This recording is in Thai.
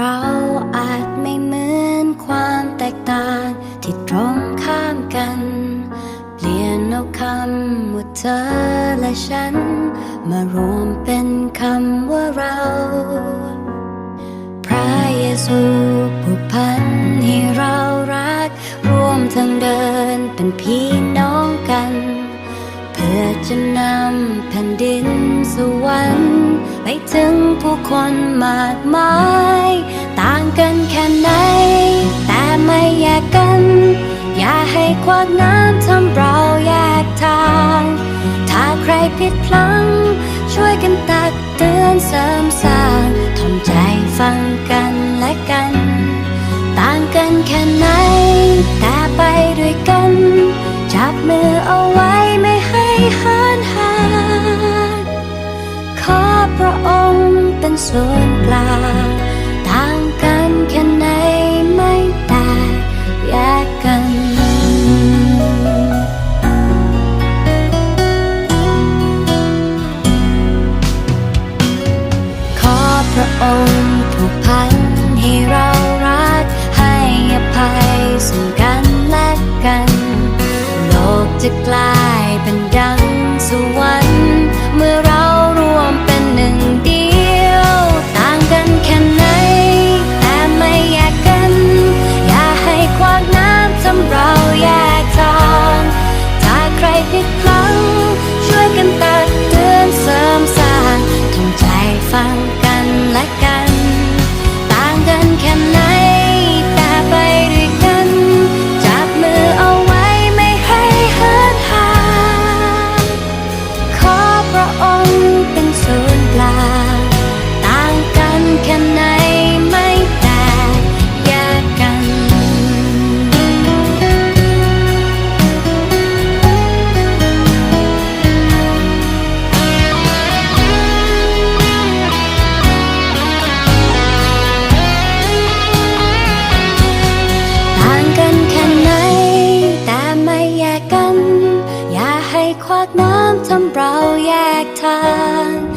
เราอาจไม่เหมือนความแตกต่างที่ตรงข้ามกัน เปลี่ยนเอาคำว่าเธอและฉัน มารวมเป็นคำว่าเรา พระเยซูผูกพันให้เรารักรวมทั้งเดินเป็นพี่น้องกัน เพื่อจะนำแผ่นดินสวรรค์ ไปถึงผู้คนมากมาย ต่างกันแค่ไหน แต่ไม่แยกกัน อย่าให้ความน้ำทำเราแยกทาง ถ้าใครผิดพลั้ง ช่วยกันตักเตือนเสริมสร้างทำใจฟังกันและกัน ต่างกันแค่ไหน แต่ไปด้วยกัน จับมือเอาไว้ ส่วนกลางต่างกันแค่ไหนไม่แตกแยกกัน ขอพระองค์ผูกพันให้เรารัก ให้อภัยซึ่งกันและกัน โลกจะกลาย ดน้ำทำเราแยกทาง